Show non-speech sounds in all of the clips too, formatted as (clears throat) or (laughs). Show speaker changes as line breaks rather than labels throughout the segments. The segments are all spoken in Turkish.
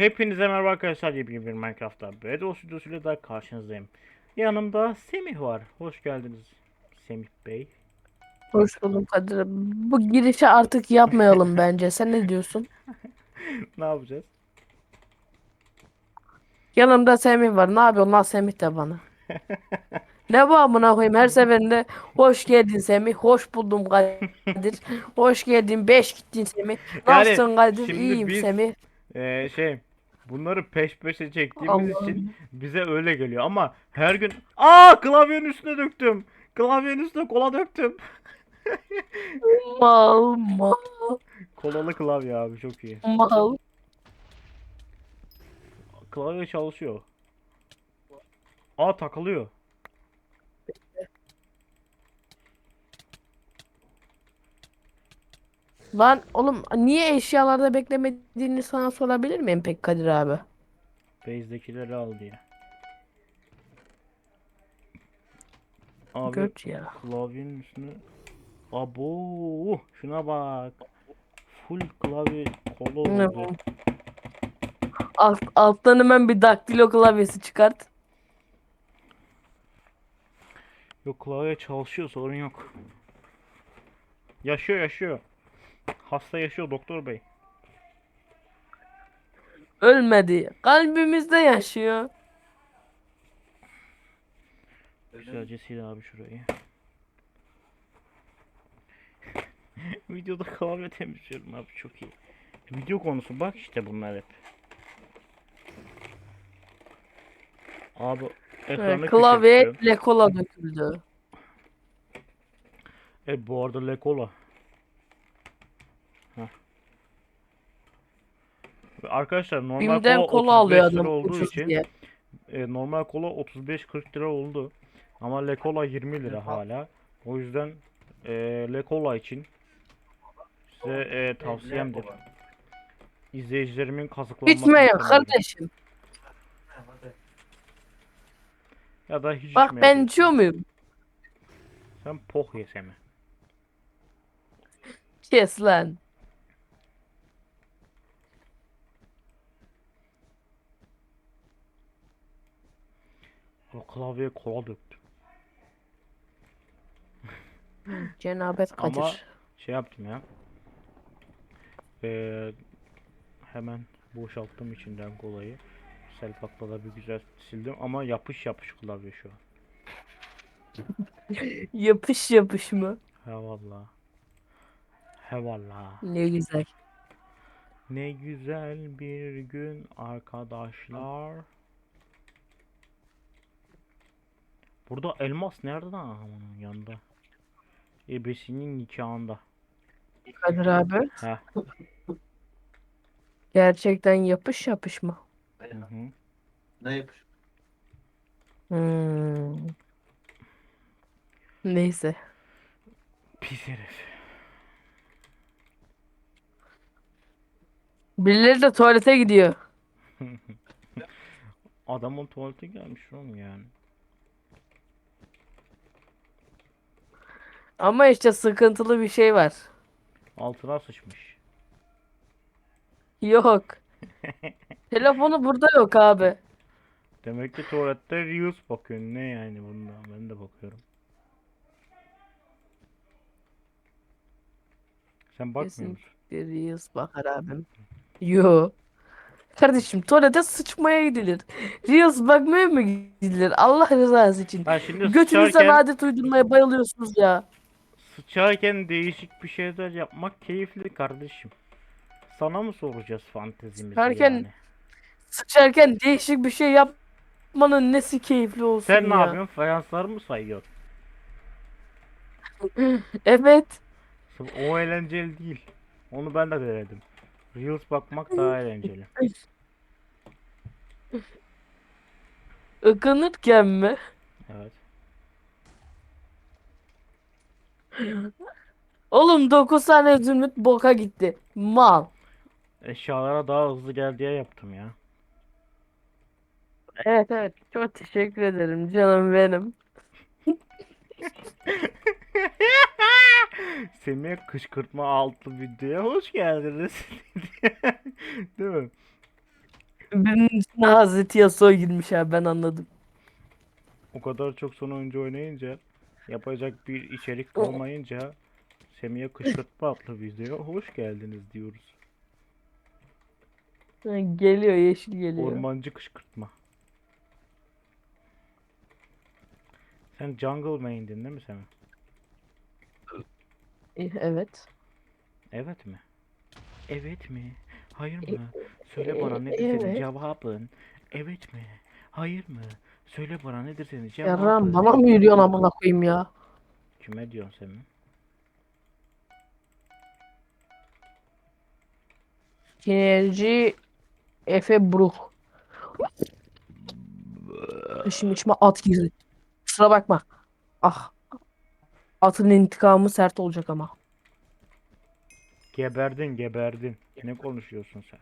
Hepinize merhaba arkadaşlar yepyeni bir Minecraft'ta Bedrock Stüdyosu'yla da karşınızdayım. Yanımda Semih var. Hoş geldiniz Semih Bey.
Hoş buldum Kadir. Bu girişi artık yapmayalım (laughs) bence. Sen ne diyorsun? (laughs)
ne yapacağız?
Yanımda Semih var. Ne yapıyorsun lan Semih de bana. (laughs) Ne bu amına koyayım her seferinde hoş geldin Semih, hoş buldum Kadir, hoş geldin, beş gittin Semih,
Yani
nasılsın Kadir,
şimdi
iyiyim
biz-
Semih.
Ee, şey bunları peş peşe çektiğimiz
Allah'ım.
için bize öyle geliyor ama her gün Aa klavyenin üstüne döktüm. Klavyenin üstüne kola döktüm. (laughs)
Mal mal
Kolalı klavye abi çok iyi.
mal.
Klavye çalışıyor. Aa takılıyor.
Lan oğlum niye eşyalarda beklemediğini sana sorabilir miyim pek Kadir abi?
Base'dekileri al diye. Abi
Göt ya.
Klavyenin üstüne Abo şuna bak. Full klavye kolu
Ne
oldu.
Alt, alttan hemen bir daktilo klavyesi çıkart.
Yok klavye çalışıyor sorun yok. Yaşıyor yaşıyor. Hasta yaşıyor doktor bey.
Ölmedi. Kalbimizde yaşıyor.
Güzelce sil abi şurayı. (laughs) Videoda klavye temizliyorum abi çok iyi. Video konusu bak işte bunlar hep. Abi ekranı
Evet, klavye
küçülttüm.
lekola döküldü.
E bu arada Lekola. Heh. Ve Arkadaşlar normal
Bim'den
kola
kola
35
alıyor
lira
adam
olduğu
ucuz
için
diye.
e, normal kola 35-40 lira oldu. Ama Lekola 20 lira hala. O yüzden e, Lekola için size e, tavsiyemdir. İzleyicilerimin kazıklanmasını istemiyorum.
kardeşim.
Ya da hiç
Bak ben
içmeyebilirsin.
içiyor muyum?
Sen poh yesene.
Kes lan.
O klavyeye kola döktü. (laughs)
Cenabet
Ama
Kadir.
şey yaptım ya. Ee, hemen boşalttım içinden kolayı. Selpakla da bir güzel sildim ama yapış yapış klavye şu an. (laughs)
Yapış yapış mı?
He valla. He valla.
Ne güzel.
Ne güzel bir gün arkadaşlar. Burada elmas nerede lan? Aman yanında. Ebesinin nikahında.
Kadir abi.
Heh.
Gerçekten yapış yapış mı?
Hı hı.
Ne yapış?
Hmm. Neyse.
Pis herif.
Birileri de tuvalete gidiyor. (laughs)
Adamın tuvalete gelmiş oğlum yani.
Ama işte sıkıntılı bir şey var.
Altına sıçmış.
Yok. (laughs) Telefonu burada yok abi.
Demek ki tuvalette Reels bakıyor. Ne yani bundan? Ben de bakıyorum. Sen bakmıyor
Kesin.
musun?
Bir Reels bakar abim. Yo. Kardeşim tuvalete sıçmaya gidilir. Reels bakmaya mı gidilir? Allah rızası için.
Ha şimdi
Götünüzden
sıçarken,
adet uydurmaya bayılıyorsunuz ya.
Sıçarken değişik bir şeyler yapmak keyifli kardeşim. Sana mı soracağız fantezimizi
Sıçarken
yani?
Sıçarken değişik bir şey yapmanın nesi keyifli olsun
Sen ne
ya.
yapıyorsun? Fayansları mı sayıyorsun? (clears throat)
Evet.
O eğlenceli değil. Onu ben de denedim. Reels bakmak daha eğlenceli. (clears throat)
Ikınırken mi?
Evet.
Oğlum 9 tane zümrüt boka gitti. Mal.
Eşyalara daha hızlı gel diye yaptım ya.
Evet evet. Çok teşekkür ederim canım benim. (laughs)
Semih kışkırtma altı videoya hoş geldiniz. (laughs) Değil mi?
Birinin üstüne Hazreti Yasuo girmiş abi ben anladım.
O kadar çok son oyuncu oynayınca yapacak bir içerik kalmayınca Semih'e kışkırtma adlı videoya hoş geldiniz diyoruz.
Geliyor yeşil geliyor.
Ormancı kışkırtma. Sen jungle main'din değil mi sen?
Eh, Evet.
Evet mi? Evet mi? Hayır mı? Söyle
e-
bana nedir senin
evet.
cevabın? Evet mi? Hayır mı? Söyle bana nedir senin
Yarram
cevabın?
bana mı yürüyorsun amına koyayım ya?
Kime diyorsun sen? mi?
Sinerji Efe Brook. Şimdi içime at girdi. Kusura bakma. Ah. Atın intikamı sert olacak ama.
Geberdin geberdin. Ne konuşuyorsun sen?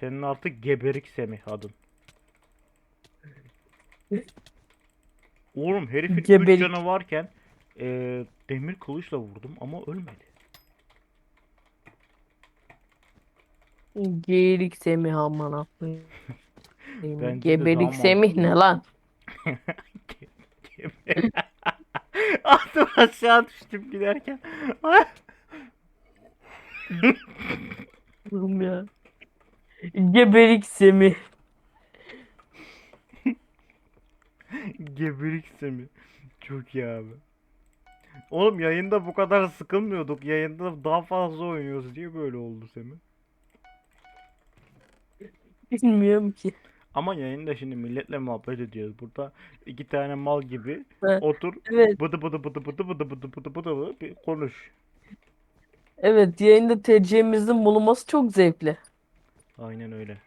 Senin artık geberik Semih adın. Oğlum herifin 3
Geberik.
canı varken eee, demir kılıçla vurdum ama ölmedi.
Gebelik Semih. (laughs)
Bence de
Gebelik
daha
Semih ne lan? (laughs)
Attım aşağı düştüm giderken. (laughs)
Oğlum ya. Gebelik Semih. (laughs)
Geberik Semih. Çok iyi abi. Oğlum yayında bu kadar sıkılmıyorduk. Yayında daha fazla oynuyoruz diye böyle oldu Semih.
Bilmiyorum ki.
Ama yayında şimdi milletle muhabbet ediyoruz. Burada iki tane mal gibi
He.
otur
Evet.
bıdı bıdı bıdı bıdı bıdı bıdı bıdı bıdı bıdı bir konuş.
Evet yayında TC'mizin bulunması çok zevkli.
Aynen öyle.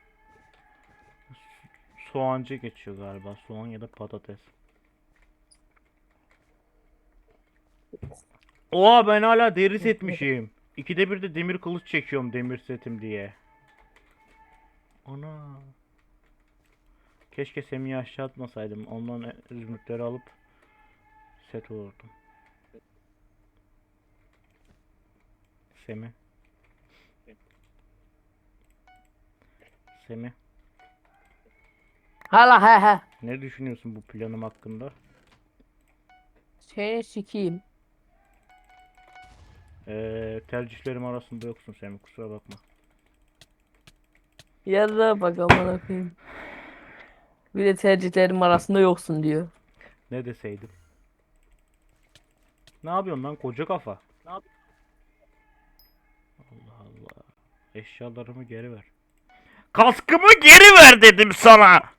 Soğancı geçiyor galiba. Soğan ya da patates. Oha ben hala deri setmişim. İkide bir de demir kılıç çekiyorum demir setim diye. Ana. Keşke Semih'i aşağı atmasaydım. Ondan zümrütleri alıp set olurdum. Semih. Semih.
Hala he he.
Ne düşünüyorsun bu planım hakkında?
Seni sikeyim.
Ee, tercihlerim arasında yoksun Semih kusura bakma.
Yarra bak amına koyayım. Bir de tercihlerim arasında yoksun diyor.
Ne deseydim? Ne yapıyorsun lan koca kafa? Allah Allah. Eşyalarımı geri ver. Kaskımı geri ver dedim sana.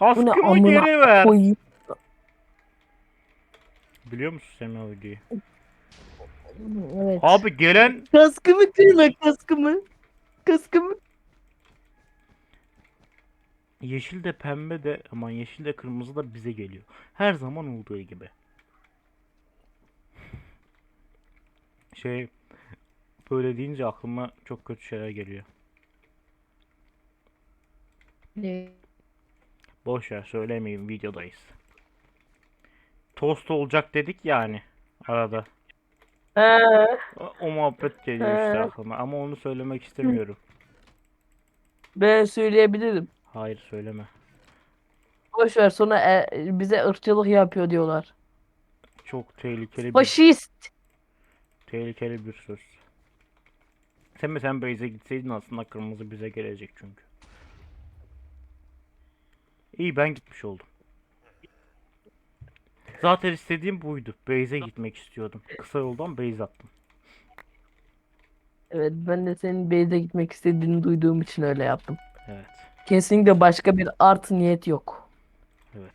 Bu ne
Kaskımı
amına
geri ver.
koyayım.
Biliyor musun Semih o videoyu?
Evet.
Abi gelen
Kaskımı kırma kaskımı. Kaskımı.
yeşil de pembe de aman yeşil de kırmızı da bize geliyor. Her zaman olduğu gibi. Şey böyle deyince aklıma çok kötü şeyler geliyor.
Ne?
Boş ver söylemeyeyim videodayız. Tost olacak dedik yani arada.
He.
O, o muhabbet geliyor işte aklıma ama onu söylemek istemiyorum.
Ben söyleyebilirim.
Hayır söyleme.
Boş ver sonra e, bize ırkçılık yapıyor diyorlar.
Çok tehlikeli bir
Faşist.
tehlikeli bir söz. Sen mi sen Beyze gitseydin aslında kırmızı bize gelecek çünkü. İyi ben gitmiş oldum. Zaten istediğim buydu. Beyze gitmek istiyordum. Kısa yoldan Beyze attım.
Evet ben de senin base'e gitmek istediğini duyduğum için öyle yaptım.
Evet.
Kesinlikle başka bir artı niyet yok.
Evet.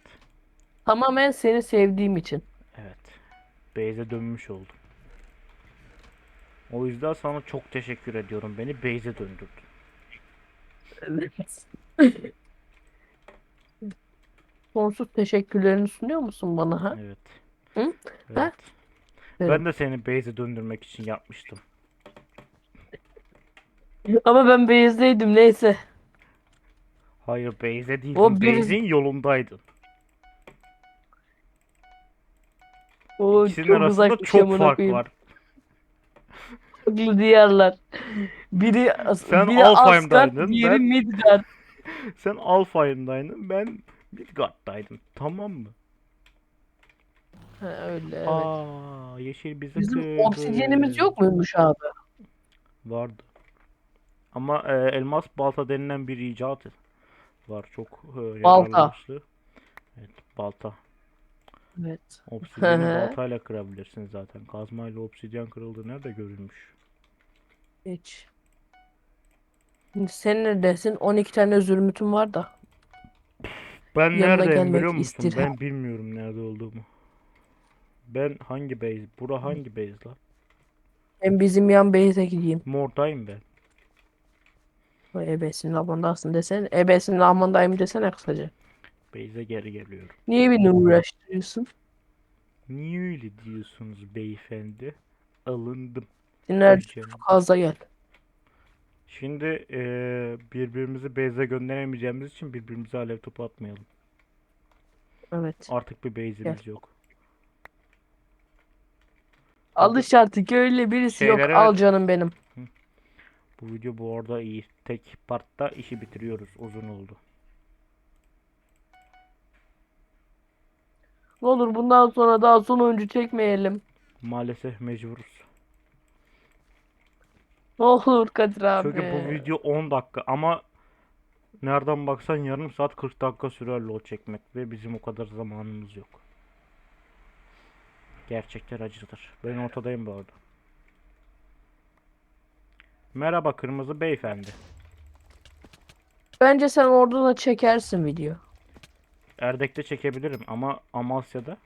Tamamen seni sevdiğim için.
Evet. Beyze dönmüş oldum. O yüzden sana çok teşekkür ediyorum. Beni Beyze döndürdün.
Evet. (laughs) Sonsuz teşekkürlerini sunuyor musun bana ha?
Evet.
Hı?
Evet.
Ha?
Ben de seni Beyze döndürmek için yapmıştım. (laughs)
Ama ben base'deydim neyse.
Hayır Beyze
O
değildin.
bir-
Beyze'in yolundaydın.
O
İkisinin
çok
arasında
uzakmış
çok fark
koyayım.
var. (laughs)
farklı diyarlar. Biri,
Sen
biri
Alfheim'daydın,
Asgard, diğeri
ben-
Midgard. (laughs)
Sen Alphayn'daydın, ben Midgard'daydım. Tamam mı?
Ha, öyle evet.
Aa, yeşil bizi
Bizim
kırdı.
obsidyenimiz yok muymuş abi?
Vardı. Ama e, elmas balta denilen bir icat var. Çok e,
Balta.
Evet, balta.
Evet.
Obsidyeni
Hı hı.
baltayla kırabilirsin zaten. Kazmayla obsidyen kırıldı nerede görülmüş?
Hiç. Şimdi Sen neredesin? 12 tane zümrütüm var da.
Ben
Yanına
neredeyim
gelmek
biliyor musun?
istirham.
Ben bilmiyorum nerede olduğumu. Ben hangi base? Bura hangi base lan?
Ben bizim yan base'e gideyim.
Mordayım ben.
O Ebesinin amandasın desene. Ebesinin amandayım desene kısaca.
Base'e geri geliyorum.
Niye beni uğraştırıyorsun?
Niye öyle diyorsunuz beyefendi? Alındım.
Dinler
Canım.
fazla gel.
Şimdi eee, birbirimizi base'e gönderemeyeceğimiz için birbirimize alev topu atmayalım.
Evet.
Artık bir base'imiz yok.
Alış artık öyle birisi yok.
Şeylere-
Al canım benim.
Bu video bu arada iyi. Tek partta işi bitiriyoruz. Uzun oldu.
Ne olur bundan sonra daha sonuncu çekmeyelim.
Maalesef mecburuz.
Olur Kadir abi.
Çünkü bu video 10 dakika ama nereden baksan yarım saat 40 dakika sürer lol çekmek ve bizim o kadar zamanımız yok. Gerçekler acıdır. Ben ortadayım bu arada. Merhaba kırmızı beyefendi.
Bence sen orada da çekersin video.
Erdek'te çekebilirim ama Amasya'da.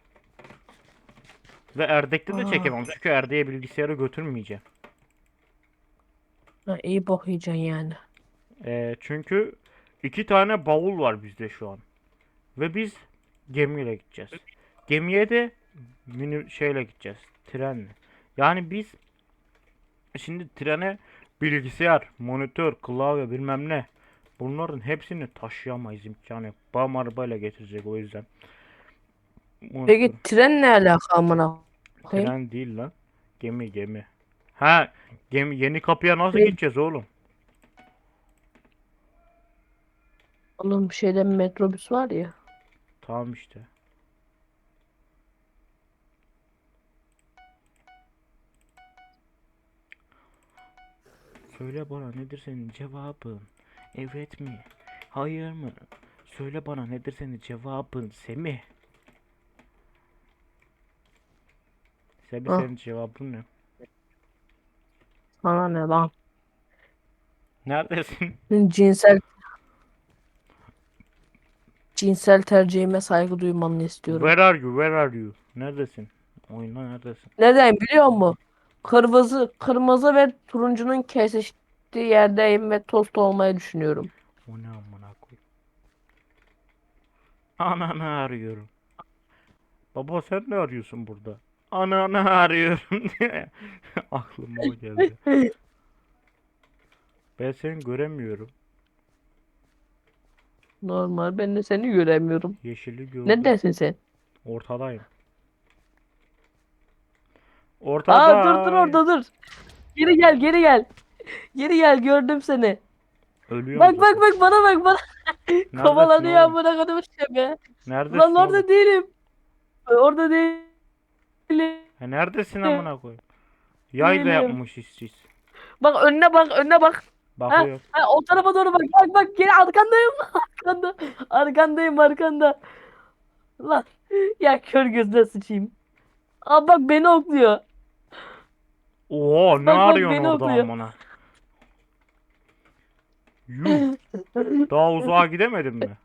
Ve Erdek'te de
Aa.
çekemem çünkü Erdek'e bilgisayarı götürmeyeceğim.
Ha, iyi yiyeceksin yani.
Ee, çünkü iki tane bavul var bizde şu an. Ve biz gemiyle gideceğiz. Gemiye de mini şeyle gideceğiz. Trenle. Yani biz şimdi trene bilgisayar, monitör, klavye bilmem ne. Bunların hepsini taşıyamayız imkanı yok. Babam arabayla getirecek o yüzden.
Peki
Unuttum.
tren ne alaka amına koyayım?
Tren değil lan. Gemi gemi. Ha gemi yeni kapıya nasıl
Ne?
gideceğiz oğlum?
Oğlum bir şeyde metrobüs var ya.
Tamam işte. Söyle bana nedir senin cevabın? Evet mi? Hayır mı? Söyle bana nedir senin cevabın Semih? Semih
Ah.
senin cevabın ne?
Sana ne lan?
Neredesin?
Cinsel cinsel tercihime saygı duymanı istiyorum.
Where are you? Where are you? Neredesin? Oyunda neredesin?
Neden biliyor musun? Kırmızı, kırmızı ve turuncunun kesiştiği yerdeyim ve tost olmayı düşünüyorum.
O ne amına koy. Ananı arıyorum. Baba sen ne arıyorsun burada? Ananı arıyorum diye. (laughs) Aklıma o geldi. Ben seni göremiyorum.
Normal. Ben de seni göremiyorum.
Yeşili gördüm.
Neredesin sen?
Ortadayım.
Aa
Ortada.
dur dur orada dur. Geri gel geri gel. Geri gel gördüm seni.
Ölüyorum
Bak bak bak bana bak bana.
Neredesin
Kovalanıyor
oğlum?
amına kodum şebe.
Neredesin
Lan orada değilim. Orada değilim.
Ha, neredesin amına koyayım? Yay da
Değilim.
yapmış işsiz.
Bak önüne bak önüne bak.
Bakıyor.
Ha, o tarafa doğru bak. Bak bak geri arkandayım. (laughs) Arkanda. Arkandayım arkanda. Lan ya kör gözüne sıçayım. Aa bak beni okluyor.
Oo ne
Bak, bak,
arıyorsun
beni
orada
okuyor.
amına? Yuh. Daha uzağa gidemedin mi?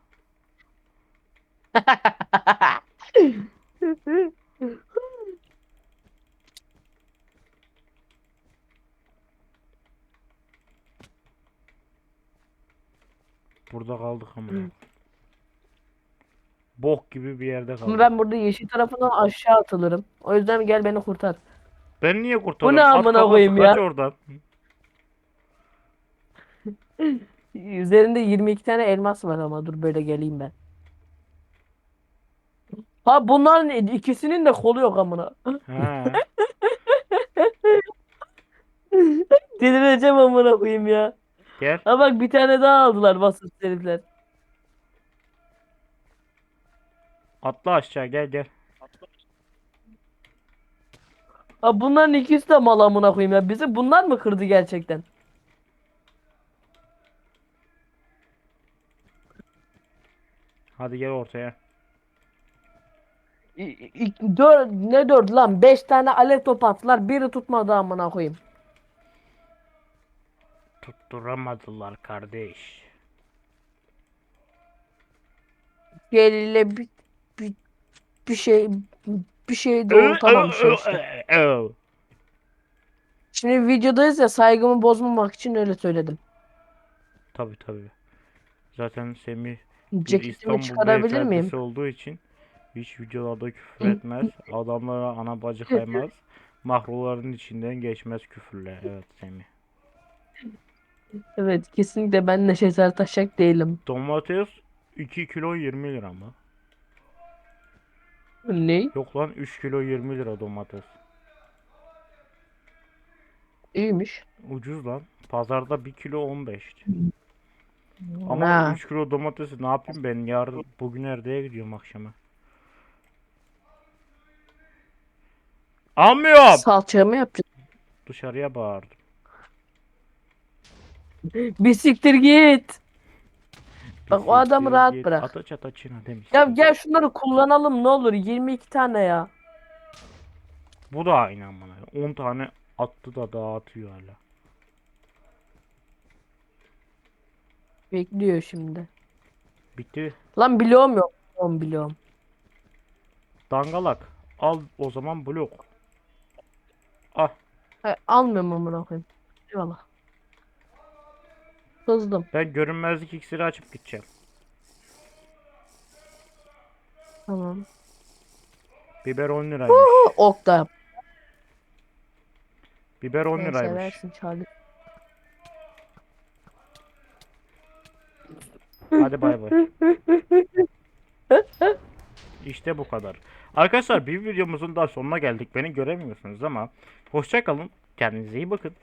(laughs) Burada kaldık amına. Bok gibi bir yerde
Ama
kaldık.
ben burada yeşil tarafından aşağı atılırım. O yüzden gel beni kurtar.
Ben niye kurtarıyorum?
ne
At
amına
kafası,
koyayım
kaç
ya?
oradan. (laughs)
Üzerinde 22 tane elmas var ama dur böyle geleyim ben. Ha bunların ikisinin de kolu yok amına. (laughs) Delireceğim amına koyayım ya.
Gel.
Ha bak bir tane daha aldılar vasıf herifler.
Atla aşağı gel gel.
Ha bunların ikisi de mal amına koyayım ya. Bizi bunlar mı kırdı gerçekten?
Hadi gel ortaya.
İ- i- dör, ne dört lan? Beş tane alev topu attılar. Biri tutmadı amına koyayım.
Tutturamadılar kardeş.
Eliyle bir, bir, bir şey bir şey doğrultamamış işte. Şimdi videodayız ya saygımı bozmamak için öyle söyledim.
Tabi tabi. Zaten Semih
Ceketimi çıkarabilir miyim?
olduğu için hiç videolarda küfür etmez. (laughs) Adamlara ana bacı (laughs) kaymaz. Mahruların içinden geçmez küfürle. Evet Semih.
Evet kesinlikle ben Neşet Ertaşak değilim.
Domates 2 kilo 20 lira mı?
Ne?
Yok lan 3 kilo 20 lira domates.
İyiymiş.
Ucuz lan. Pazarda 1 kilo 15. Ama
Ha.
3 kilo domatesi ne yapayım ben yarın bugün Erde'ye gidiyorum akşama. Almıyorum.
Salçaya mı?
Dışarıya bağırdım.
Bir siktir git. Bak o adamı rahat bırak.
Ataç ataçına demiş.
Ya gel şunları kullanalım ne olur 22 tane ya.
Bu da aynı amına. 10 tane attı da dağıtıyor hala.
Bekliyor şimdi.
Bitti.
Lan biliyorum yok. Biliyorum biliyorum.
Dangalak. Al o zaman blok. Ah
almıyorum amına koyayım. Eyvallah. Kızdım.
ben görünmezlik iksiri açıp gideceğim.
Tamam.
Biber 10 liraymış.
Ok da.
Biber 10
Sen
liraymış.
seversin Charlie.
Hadi bay bay. İşte bu kadar. Arkadaşlar bir videomuzun daha sonuna geldik. Beni göremiyorsunuz ama hoşça kalın. Kendinize iyi bakın.